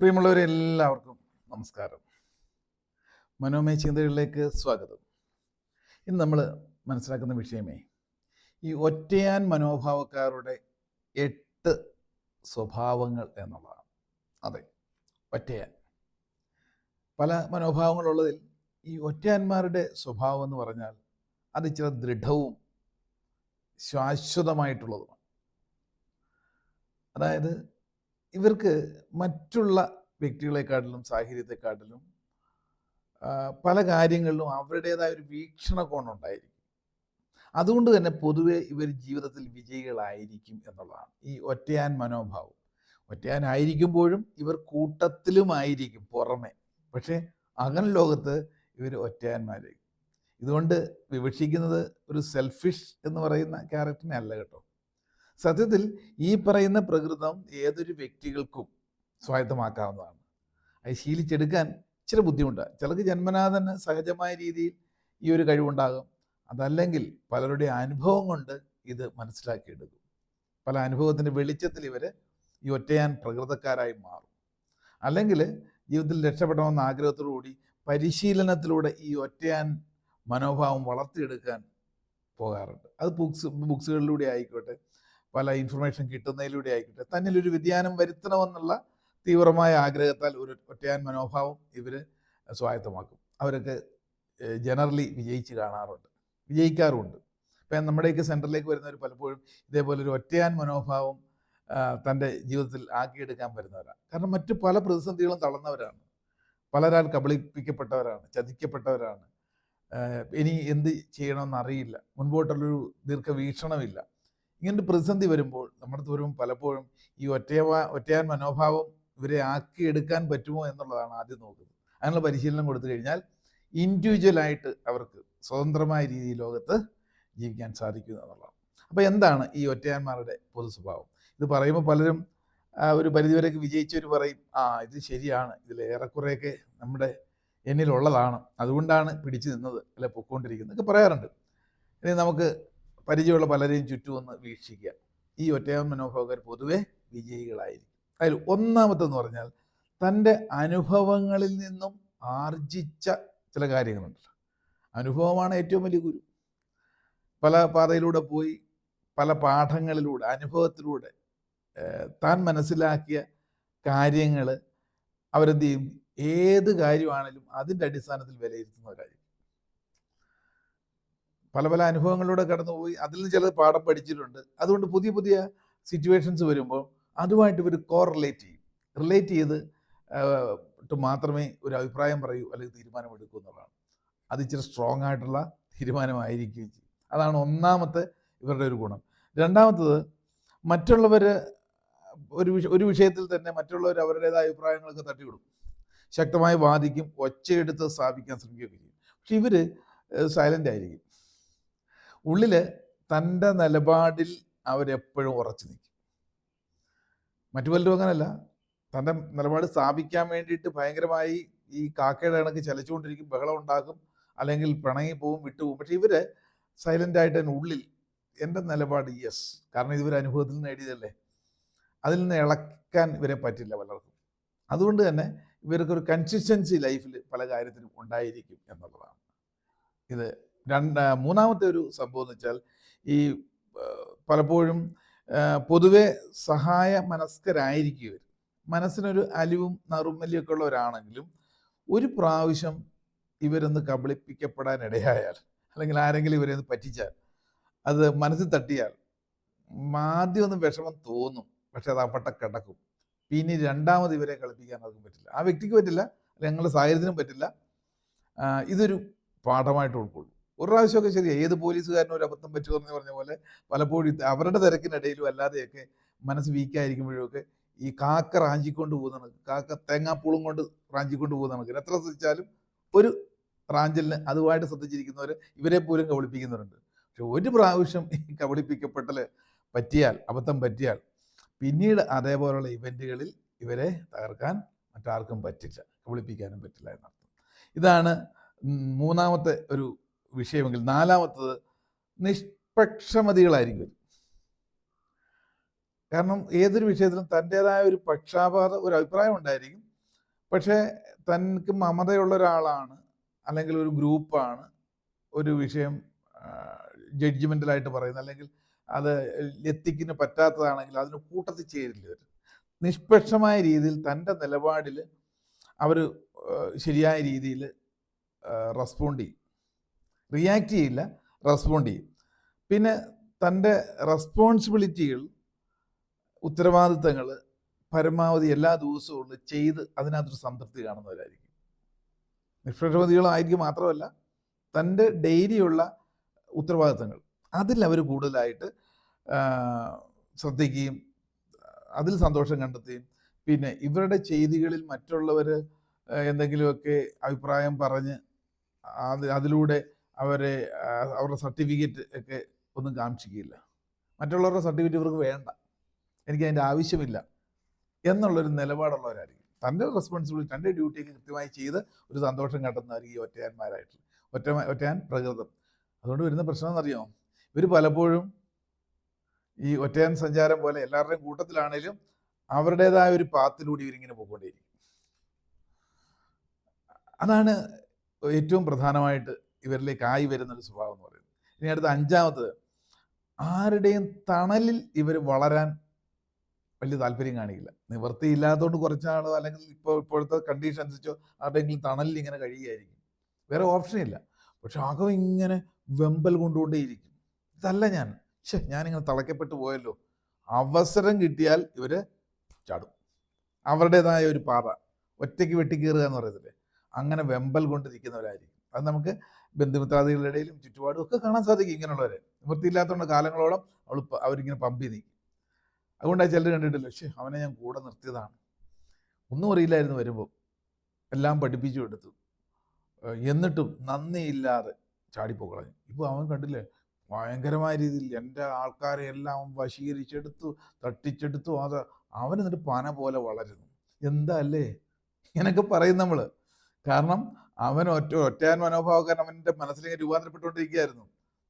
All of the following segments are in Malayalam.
പ്രിയമുള്ളവരെ എല്ലാവർക്കും നമസ്കാരം മനോമയ ചിന്തകളിലേക്ക് സ്വാഗതം. ഇന്ന് നമ്മൾ മനസ്സിലാക്കുന്ന വിഷയമേ ഈ ഒറ്റയാൻ മനോഭാവക്കാരുടെ എട്ട് സ്വഭാവങ്ങൾ എന്നുള്ളതാണ്. അതെ ഒറ്റയാൻ. പല മനോഭാവങ്ങളുള്ളതിൽ ഈ ഒറ്റയാന്മാരുടെ സ്വഭാവം എന്ന് പറഞ്ഞാൽ അത് ചില ദൃഢവും ശാശ്വതമായിട്ടുള്ളതുമാണ്. അതായത് ഇവർക്ക് മറ്റുള്ള വ്യക്തികളെക്കാട്ടിലും സാഹചര്യത്തെക്കാട്ടിലും പല കാര്യങ്ങളിലും അവരുടേതായ ഒരു വീക്ഷണകോണുണ്ടായിരിക്കും. അതുകൊണ്ട് തന്നെ പൊതുവെ ഇവർ ജീവിതത്തിൽ വിജയികളായിരിക്കും എന്നുള്ളതാണ്. ഈ ഒറ്റയാൻ മനോഭാവം. ഒറ്റയാനായിരിക്കുമ്പോഴും ഇവർ കൂട്ടത്തിലുമായിരിക്കും പുറമെ. പക്ഷേ അകൻ ലോകത്ത് ഇവർ ഒറ്റയാന്മാരായിരിക്കും. ഇതുകൊണ്ട് വിവക്ഷിക്കുന്നത് ഒരു സെൽഫിഷ് എന്ന് പറയുന്ന ക്യാരക്ടറിനെ അല്ല കേട്ടോ. സത്യത്തിൽ ഈ പറയുന്ന പ്രകൃതം ഏതൊരു വ്യക്തികൾക്കും സ്വായത്തമാക്കാവുന്നതാണ്. അത് ശീലിച്ചെടുക്കാൻ ഇച്ചിരി ബുദ്ധിമുട്ടാണ് ചിലർക്ക് ജന്മനാഥന് സഹജമായ രീതിയിൽ ഈ ഒരു കഴിവുണ്ടാകും. അതല്ലെങ്കിൽ പലരുടെ അനുഭവം കൊണ്ട് ഇത് മനസ്സിലാക്കിയെടുക്കും. പല അനുഭവത്തിന്റെ വെളിച്ചത്തിൽ ഇവർ ഈ ഒറ്റയാൻ പ്രകൃതക്കാരായി മാറും. അല്ലെങ്കിൽ ജീവിതത്തിൽ രക്ഷപ്പെടണമെന്ന ആഗ്രഹത്തോടുകൂടി പരിശീലനത്തിലൂടെ ഈ ഒറ്റയാൻ മനോഭാവം വളർത്തിയെടുക്കാൻ പോകാറുണ്ട്. അത് ബുക്സ് ബുക്സുകളിലൂടെ ആയിക്കോട്ടെ. പല ഇൻഫർമേഷൻ കിട്ടുന്നതിലൂടെ ആയിക്കോട്ടെ. തന്നിലൊരു വ്യതിയാനം വരുത്തണമെന്നുള്ള തീവ്രമായ ആഗ്രഹത്താൽ ഒരു ഒറ്റയാൻ മനോഭാവം ഇവർ സ്വായത്തമാക്കും. അവരൊക്കെ ജനറലി വിജയിച്ച് കാണാറുണ്ട്. വിജയിക്കാറുമുണ്ട്. ഇപ്പം നമ്മുടെയൊക്കെ സെന്ററിലേക്ക് വരുന്നവർ പലപ്പോഴും ഇതേപോലെ ഒരു ഒറ്റയാൻ മനോഭാവം തന്റെ ജീവിതത്തിൽ ആക്കിയെടുക്കാൻ വരുന്നവരാണ്. കാരണം മറ്റു പല പ്രതിസന്ധികളും തളർന്നവരാണ്. പലരാൽ കബളിപ്പിക്കപ്പെട്ടവരാണ് ചതിക്കപ്പെട്ടവരാണ്. ഇനി എന്ത് ചെയ്യണമെന്ന് അറിയില്ല മുൻപോട്ടുള്ളൊരു ദീർഘവീക്ഷണമില്ല. ഇങ്ങനൊരു പ്രതിസന്ധി വരുമ്പോൾ നമ്മുടെ വരുമ്പോൾ പലപ്പോഴും ഈ ഒറ്റയവ ഒറ്റയാൻ മനോഭാവം ഇവരെ ആക്കിയെടുക്കാൻ പറ്റുമോ എന്നുള്ളതാണ് ആദ്യം നോക്കുന്നത്. അതിനുള്ള പരിശീലനം കൊടുത്തു കഴിഞ്ഞാൽ ഇൻഡിവിജ്വലായിട്ട് അവർക്ക് സ്വതന്ത്രമായ രീതിയിൽ ലോകത്ത് ജീവിക്കാൻ സാധിക്കുന്നു എന്നുള്ളതാണ്. അപ്പോൾ എന്താണ് ഈ ഒറ്റയാന്മാരുടെ പൊതു സ്വഭാവം? ഇത് പറയുമ്പോൾ പലരും ഒരു പരിധിവരെയൊക്കെ വിജയിച്ചവർ പറയും ആ ഇത് ശരിയാണ്. ഇതിൽ ഏറെക്കുറെയൊക്കെ നമ്മുടെ എന്നിലുള്ളതാണ്. അതുകൊണ്ടാണ് പിടിച്ചു നിന്നത് അല്ലെ പൊക്കോണ്ടിരിക്കുന്നത് ഒക്കെ പറയാറുണ്ട്. ഇനി നമുക്ക് പരിചയമുള്ള പലരെയും ചുറ്റും ഒന്ന് വീക്ഷിക്കുക. ഈ ഒറ്റയാൻ മനോഭാവകർ പൊതുവെ വിജയികളായിരിക്കും. അതിൽ ഒന്നാമത്തെന്ന് പറഞ്ഞാൽ തന്റെ അനുഭവങ്ങളിൽ നിന്നും ആർജിച്ച ചില കാര്യങ്ങളുണ്ടല്ലോ അനുഭവമാണ് ഏറ്റവും വലിയ ഗുരു. പല പാതയിലൂടെ പോയി പല പാഠങ്ങളിലൂടെ അനുഭവത്തിലൂടെ താൻ മനസ്സിലാക്കിയ കാര്യങ്ങൾ അവരെന്ത് ചെയ്യും? ഏത് കാര്യമാണെങ്കിലും അതിന്റെ അടിസ്ഥാനത്തിൽ വിലയിരുത്തുന്നവരായിരിക്കും പല പല അനുഭവങ്ങളിലൂടെ കടന്നുപോയി. അതിൽ നിന്ന് ചിലത് പാഠം പഠിച്ചിട്ടുണ്ട്. അതുകൊണ്ട് പുതിയ പുതിയ സിറ്റുവേഷൻസ് വരുമ്പോൾ അതുമായിട്ട് ഇവർ കോറിലേറ്റ് ചെയ്യും. റിലേറ്റ് ചെയ്ത് മാത്രമേ ഒരു അഭിപ്രായം പറയൂ അല്ലെങ്കിൽ തീരുമാനമെടുക്കൂ എന്നുള്ളതാണ്. അത് ഇച്ചിരി സ്ട്രോങ് ആയിട്ടുള്ള തീരുമാനമായിരിക്കുകയും ചെയ്യും. അതാണ് ഒന്നാമത്തെ ഇവരുടെ ഒരു ഗുണം. രണ്ടാമത്തത് മറ്റുള്ളവർ ഒരു വിഷ ഒരു വിഷയത്തിൽ തന്നെ മറ്റുള്ളവർ അവരുടേതായ അഭിപ്രായങ്ങളൊക്കെ തട്ടിവിടും ശക്തമായി വാദിക്കും ഒച്ചയെടുത്ത് സ്ഥാപിക്കാൻ ശ്രമിക്കുകയൊക്കെ ചെയ്യും. പക്ഷെ ഇവർ സൈലന്റ് ആയിരിക്കും. ഉള്ളിൽ തന്റെ നിലപാടിൽ അവരെപ്പോഴും ഉറച്ചു നിൽക്കും. മറ്റു പലരും അങ്ങനല്ല. തന്റെ നിലപാട് സ്ഥാപിക്കാൻ വേണ്ടിയിട്ട് ഭയങ്കരമായി ഈ കാക്കയുടെ കണക്ക് ചലിച്ചുകൊണ്ടിരിക്കും ബഹളം ഉണ്ടാക്കും അല്ലെങ്കിൽ പിണങ്ങി പോവും വിട്ടുപോകും പക്ഷെ ഇവർ സൈലന്റ് ആയിട്ട് തന്നെ ഉള്ളിൽ എന്റെ നിലപാട് യെസ് കാരണം ഇതുവരെ അനുഭവത്തിൽ നേടിയതല്ലേ? അതിൽ നിന്ന് ഇളക്കാൻ ഇവരെ പറ്റില്ല പലർക്കും. അതുകൊണ്ട് തന്നെ ഇവർക്കൊരു കൺസിസ്റ്റൻസി ലൈഫിൽ പല കാര്യത്തിലും ഉണ്ടായിരിക്കും എന്നുള്ളതാണ്. ഇത് രണ്ട് മൂന്നാമത്തെ ഒരു സംഭവം എന്ന് വെച്ചാൽ ഈ പലപ്പോഴും പൊതുവെ സഹായ മനസ്കരായിരിക്കും ഇവർ മനസ്സിനൊരു അലിവും നറുമല്ലിയൊക്കെ ഉള്ളവരാണെങ്കിലും ഒരു പ്രാവശ്യം ഇവരൊന്ന് കബളിപ്പിക്കപ്പെടാൻ ഇടയായാൽ അല്ലെങ്കിൽ ആരെങ്കിലും ഇവരെ ഒന്ന് പറ്റിച്ചാൽ അത് മനസ്സിൽ തട്ടിയാൽ ആദ്യം ഒന്ന് വിഷമം തോന്നും പക്ഷെ അത് അവിടെ കിടക്കും. പിന്നെ രണ്ടാമത് ഇവരെ കളിപ്പിക്കാൻ ആർക്കും പറ്റില്ല. ആ വ്യക്തിക്ക് പറ്റില്ല ഞങ്ങളുടെ സാഹചര്യത്തിനും പറ്റില്ല. ഇതൊരു പാഠമായിട്ട് ഉൾക്കൊള്ളും. ഒരു പ്രാവശ്യമൊക്കെ ശരി ഏത് പോലീസുകാരനും ഒരു അബദ്ധം പറ്റുമെന്ന് പറഞ്ഞ പോലെ പലപ്പോഴും അവരുടെ തിരക്കിനിടയിലും അല്ലാതെയൊക്കെ മനസ്സ് വീക്കായിരിക്കുമ്പോഴും ഒക്കെ ഈ കാക്ക റാഞ്ചിക്കൊണ്ട് പോകുന്ന കണക്ക് കാക്ക തേങ്ങാപ്പൂളും കൊണ്ട് റാഞ്ചിക്കൊണ്ട് പോകുന്ന കണക്ക്. എത്ര ശ്രദ്ധിച്ചാലും ഒരു റാഞ്ചലിന് അതുമായിട്ട് ശ്രദ്ധിച്ചിരിക്കുന്നവർ ഇവരെ പോലും കബളിപ്പിക്കുന്നവരുണ്ട്. പക്ഷെ ഒരു പ്രാവശ്യം ഈ കബളിപ്പിക്കപ്പെട്ടൽ പറ്റിയാൽ അബദ്ധം പറ്റിയാൽ പിന്നീട് അതേപോലെയുള്ള ഇവന്റുകളിൽ ഇവരെ തകർക്കാൻ മറ്റാർക്കും പറ്റില്ല. കബളിപ്പിക്കാനും പറ്റില്ല എന്നർത്ഥം. ഇതാണ് മൂന്നാമത്തെ ഒരു വിഷയമെങ്കിൽ നാലാമത്തത് നിഷ്പക്ഷമതികളായിരിക്കും. കാരണം ഏതൊരു വിഷയത്തിലും തന്റെതായ ഒരു പക്ഷാപാത ഒരു അഭിപ്രായം ഉണ്ടായിരിക്കും. പക്ഷേ തനിക്ക് മമതയുള്ള ഒരാളാണ് അല്ലെങ്കിൽ ഒരു ഗ്രൂപ്പാണ് ഒരു വിഷയം ജഡ്ജ്മെന്റലായിട്ട് പറയുന്നത് അല്ലെങ്കിൽ അത് എത്തിക്കിന് പറ്റാത്തതാണെങ്കിൽ അതിന് കൂട്ടത്തിൽ ചേരില്ല നിഷ്പക്ഷമായ രീതിയിൽ തന്റെ നിലപാടിൽ അവർ ശരിയായ രീതിയിൽ റെസ്പോണ്ട് ചെയ്യും. റിയാക്ട് ചെയ്യില്ല റെസ്പോണ്ട് ചെയ്യും. പിന്നെ തന്റെ റെസ്പോൺസിബിലിറ്റികൾ ഉത്തരവാദിത്തങ്ങൾ പരമാവധി എല്ലാ ദിവസവും ഒന്ന് ചെയ്ത് അതിനകത്തൊരു സംതൃപ്തി കാണുന്നവരായിരിക്കും. നിഷ്പക്ഷപതികളായിരിക്കും മാത്രമല്ല തന്റെ ഡെയിലിയുള്ള ഉത്തരവാദിത്തങ്ങൾ അതിൽ അവർ കൂടുതലായിട്ട് ശ്രദ്ധിക്കുകയും അതിൽ സന്തോഷം കണ്ടെത്തുകയും പിന്നെ ഇവരുടെ ചെയ്തികളിൽ മറ്റുള്ളവർ എന്തെങ്കിലുമൊക്കെ അഭിപ്രായം പറഞ്ഞ് അത് അതിലൂടെ അവരെ അവരുടെ സർട്ടിഫിക്കറ്റ് ഒക്കെ ഒന്നും കാണിച്ചിക്കില്ല മറ്റുള്ളവരുടെ സർട്ടിഫിക്കറ്റ് ഇവർക്ക് വേണ്ട. എനിക്ക് അതിന്റെ ആവശ്യമില്ല എന്നുള്ളൊരു നിലപാടുള്ളവരായിരിക്കും. തന്റെ റെസ്പോൺസിബിലിറ്റി തന്റെ ഡ്യൂട്ടിയൊക്കെ കൃത്യമായി ചെയ്ത് ഒരു സന്തോഷം കണ്ടെന്നായിരിക്കും ഈ ഒറ്റയാന്മാരായിട്ട് ഒറ്റ ഒറ്റയാൻ പ്രകൃതം. അതുകൊണ്ട് വരുന്ന പ്രശ്നം എന്നറിയോ? ഇവർ പലപ്പോഴും ഈ ഒറ്റയാൻ സഞ്ചാരം പോലെ എല്ലാവരുടെയും കൂട്ടത്തിലാണേലും അവരുടേതായ ഒരു പാത്തിലൂടെ ഇവരിങ്ങനെ പോയിക്കൊണ്ടേയിരിക്കും. അതാണ് ഏറ്റവും പ്രധാനമായിട്ട് ഇവരിലേക്ക് ആയി വരുന്ന ഒരു സ്വഭാവം എന്ന് പറയുന്നത്. ഇനി അടുത്ത അഞ്ചാമത് ആരുടെയും തണലിൽ ഇവർ വളരാൻ വലിയ താല്പര്യം കാണിക്കില്ല. നിവൃത്തിയില്ലാത്തതുകൊണ്ട് കുറച്ചാളോ അല്ലെങ്കിൽ ഇപ്പോൾ ഇപ്പോഴത്തെ കണ്ടീഷൻ അനുസരിച്ചോ ആരുടെയെങ്കിലും തണലിൽ ഇങ്ങനെ കഴിയുകയായിരിക്കും. വേറെ ഓപ്ഷൻ ഇല്ല. പക്ഷെ അകം ഇങ്ങനെ വെമ്പൽ കൊണ്ടുകൊണ്ടേയിരിക്കും. ഇതല്ല ഞാൻ. പക്ഷെ ഞാനിങ്ങനെ തളയ്ക്കപ്പെട്ടു പോയല്ലോ. അവസരം കിട്ടിയാൽ ഇവർ ചാടും. അവരുടേതായ ഒരു പാത. ഒറ്റയ്ക്ക് വെട്ടിക്കീറുക എന്ന് പറയത്തില്ലേ അങ്ങനെ വെമ്പൽ കൊണ്ടിരിക്കുന്നവരായിരിക്കും. അത് നമുക്ക് ബന്ധുമിത്രാദികളുടെ ഇടയിലും ചുറ്റുപാടും ഒക്കെ കാണാൻ സാധിക്കും ഇങ്ങനെയുള്ളവരെ. നിവൃത്തിയില്ലാത്തതുകൊണ്ട് കാലങ്ങളോളം അവൾ അവരിങ്ങനെ പമ്പി നീക്കി. അതുകൊണ്ടാണ് ചിലർ കണ്ടിട്ടില്ല പക്ഷേ അവനെ ഞാൻ കൂടെ നിർത്തിയതാണ്. ഒന്നും അറിയില്ലായിരുന്നു വരുമ്പോൾ എല്ലാം പഠിപ്പിച്ചു എടുത്തു. എന്നിട്ടും നന്ദിയില്ലാതെ ചാടിപ്പോക്കളഞ്ഞു. ഇപ്പോൾ അവൻ കണ്ടില്ലേ ഭയങ്കരമായ രീതിയിൽ എന്റെ ആൾക്കാരെ എല്ലാം വശീകരിച്ചെടുത്തു തട്ടിച്ചെടുത്തു അത് അവൻ എന്നിട്ട് പന പോലെ വളരുന്നു. എന്താ അല്ലേ? ഇങ്ങനെയൊക്കെ പറയും നമ്മൾ കാരണം അവൻ ഒറ്റ ഒറ്റയാൻ മനോഭാവക്കാരൻ അവന്റെ മനസ്സിലേക്ക് രൂപാന്തരപ്പെട്ടുകൊണ്ടിരിക്കുകയായിരുന്നു.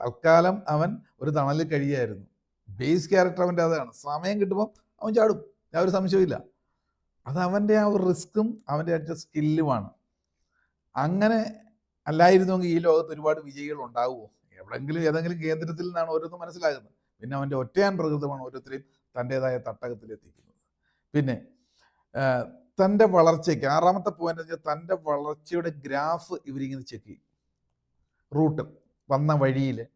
തൽക്കാലം അവൻ ഒരു തണലിൽ കഴിയായിരുന്നു ബേസ് ക്യാരക്ടർ അവന്റെ അതാണ്. സമയം കിട്ടുമ്പോൾ അവൻ ചാടും. യാതൊരു സംശയമില്ല അത് അവന്റെ ആ ഒരു റിസ്ക്കും അവന്റെ അറ്റ സ്കില്ലുമാണ് അങ്ങനെ അല്ലായിരുന്നുവെങ്കിൽ ഈ ലോകത്ത് ഒരുപാട് വിജയികൾ ഉണ്ടാവുമോ? എവിടെങ്കിലും ഏതെങ്കിലും കേന്ദ്രത്തിൽ നിന്നാണ് ഓരോന്നും മനസ്സിലാകുന്നത്. പിന്നെ അവന്റെ ഒറ്റയാൻ പ്രകൃതമാണ് ഓരോരുത്തരെയും തന്റെതായ തട്ടകത്തിലെത്തിക്കുന്നത്. പിന്നെ തന്റെ വളർച്ചയ്ക്ക് ആറാമത്തെ പോയിന്റ് വെച്ചാൽ തന്റെ വളർച്ചയുടെ ഗ്രാഫ് ഇവരിങ്ങനെ ചെക്ക് ചെയ്യും. റൂട്ട് വന്ന വഴിയിൽ.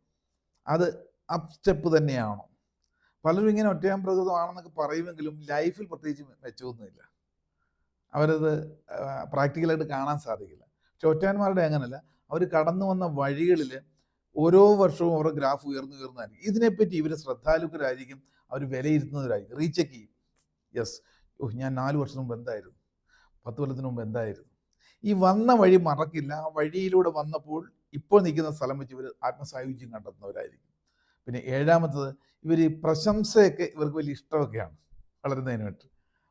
അത് അപ് സ്റ്റെപ്പ് തന്നെയാണോ? പലരും ഇങ്ങനെ ഒറ്റയാൻ പ്രകൃതമാണെന്നൊക്കെ പറയുമെങ്കിലും ലൈഫിൽ പ്രത്യേകിച്ച് മെച്ചമൊന്നുമില്ല. അവരത് പ്രാക്ടിക്കലായിട്ട് കാണാൻ സാധിക്കില്ല. പക്ഷെ ഒറ്റയാന്മാരുടെ അങ്ങനല്ല. അവർ കടന്നു വന്ന വഴികളിൽ ഓരോ വർഷവും അവരുടെ ഗ്രാഫ് ഉയർന്നു ഉയർന്നതായിരിക്കും. ഇതിനെപ്പറ്റി ഇവർ ശ്രദ്ധാലുക്കരായിരിക്കും. അവർ വിലയിരുത്തുന്നവരായിരിക്കും. റീചെക്ക് ചെയ്യും. യെസ് ഓ ഞാൻ നാല് വർഷം മുമ്പ് എന്തായിരുന്നു? പത്ത് കൊല്ലത്തിന് മുമ്പ് എന്തായിരുന്നു? ഈ വന്ന വഴി മറക്കില്ല. ആ വഴിയിലൂടെ വന്നപ്പോൾ ഇപ്പോൾ നിൽക്കുന്ന സ്ഥലം വെച്ച് ഇവർ ആത്മസായുജ്യം കണ്ടെത്തുന്നവരായിരിക്കും. പിന്നെ ഏഴാമത്തത് ഇവർ ഈ പ്രശംസയൊക്കെ ഇവർക്ക് വലിയ ഇഷ്ടമൊക്കെയാണ് വളരുന്നതിന് വേണ്ടി.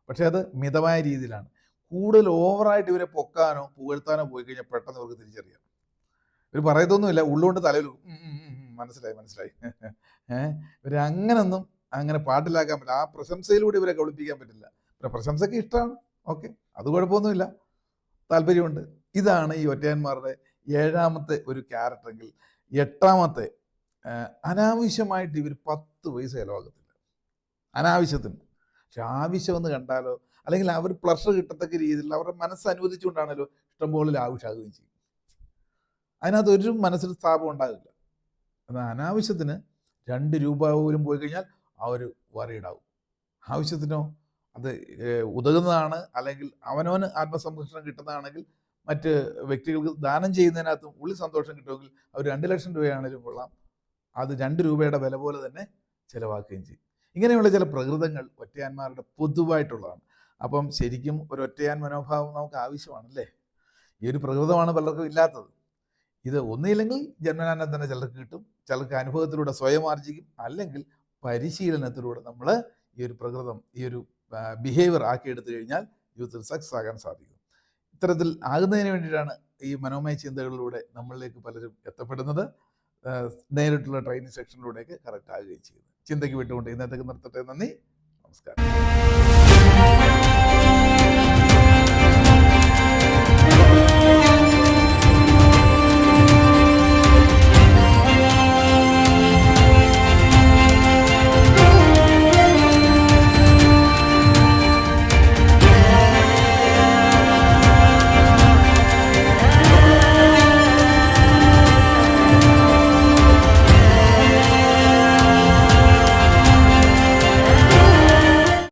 പക്ഷേ അത് മിതമായ രീതിയിലാണ്. കൂടുതൽ ഓവറായിട്ട് ഇവരെ പൊക്കാനോ പുകഴ്ത്താനോ പോയി കഴിഞ്ഞാൽ പെട്ടെന്ന് ഇവർക്ക് തിരിച്ചറിയാം. ഇവർ പറയത്തൊന്നുമില്ല. ഉള്ളുകൊണ്ട് തലയിൽ മനസ്സിലായി മനസ്സിലായി. ഇവർ അങ്ങനൊന്നും അങ്ങനെ പാട്ടിലാക്കാൻ പറ്റില്ല. ആ പ്രശംസയിലൂടെ ഇവരെ കളിപ്പിക്കാൻ പറ്റില്ല. പ്രശംസയ്ക്ക് ഇഷ്ടമാണ്. ഓക്കെ. അത് കുഴപ്പമൊന്നുമില്ല. താല്പര്യമുണ്ട്. ഇതാണ് ഈ ഒറ്റയന്മാരുടെ ഏഴാമത്തെ ഒരു ക്യാരക്ടറെങ്കിൽ എട്ടാമത്തെ അനാവശ്യമായിട്ട് ഇവർ പത്ത് പൈസ ചിലവാക്കത്തില്ല. അനാവശ്യത്തിന്. പക്ഷെ ആവശ്യമെന്ന് കണ്ടാലോ അല്ലെങ്കിൽ അവർ പ്ലഷർ കിട്ടത്തക്ക രീതിയിൽ അവരുടെ മനസ്സ് അനുവദിച്ചുകൊണ്ടാണല്ലോ ഇഷ്ടംപോലെ ലാവിഷാകുകയും ചെയ്യും. അതിനകത്ത് ഒരു മനസ്സിൽ സ്ഥാപം ഉണ്ടാകില്ല എന്നാൽ അനാവശ്യത്തിന് രണ്ട് രൂപ പോലും പോയി കഴിഞ്ഞാൽ ആ ഒരു വറിയിടാവും ആവശ്യത്തിനോ അത് ഉതകുന്നതാണ് അല്ലെങ്കിൽ അവനവന് ആത്മസംരക്ഷണം കിട്ടുന്നതാണെങ്കിൽ മറ്റ് വ്യക്തികൾക്ക് ദാനം ചെയ്യുന്നതിനകത്തും ഉള്ളിൽ സന്തോഷം കിട്ടുമെങ്കിൽ അവർ രണ്ട് ലക്ഷം രൂപയാണെങ്കിലും കൊള്ളാം. അത് രണ്ട് രൂപയുടെ വില പോലെ തന്നെ ചിലവാക്കുകയും ചെയ്യും. ഇങ്ങനെയുള്ള ചില പ്രകൃതങ്ങൾ ഒറ്റയാന്മാരുടെ പൊതുവായിട്ടുള്ളതാണ്. അപ്പം ശരിക്കും ഒരു ഒറ്റയാൻ മനോഭാവം നമുക്ക് ആവശ്യമാണല്ലേ? ഈ ഒരു പ്രകൃതമാണ് പലർക്കും ഇല്ലാത്തത്. ഇത് ഒന്നില്ലെങ്കിൽ ജന്മനാനം തന്നെ ചിലർക്ക് കിട്ടും. ചിലർക്ക് അനുഭവത്തിലൂടെ സ്വയം ആർജിക്കും. അല്ലെങ്കിൽ പരിശീലനത്തിലൂടെ നമ്മൾ ഈ ഒരു പ്രകൃതം ഈ ഒരു ബിഹേവിയർ ആക്കിയെടുത്തു കഴിഞ്ഞാൽ ജീവിതത്തിൽ സക്സസ് ആകാൻ സാധിക്കും. ഇത്തരത്തിൽ ആകുന്നതിന് വേണ്ടിയിട്ടാണ് ഈ മനോമയ ചിന്തകളിലൂടെ നമ്മളിലേക്ക് പലരും എത്തപ്പെടുന്നത്. നേരിട്ടുള്ള ട്രെയിനിങ് സെക്ഷനിലൂടെയൊക്കെ കറക്റ്റ് ആകുകയും ചെയ്യുന്നത്. ചിന്തയ്ക്ക് വിട്ടുകൊണ്ട് ഇന്നത്തേക്ക് നിർത്തട്ടെ. നന്ദി. നമസ്കാരം.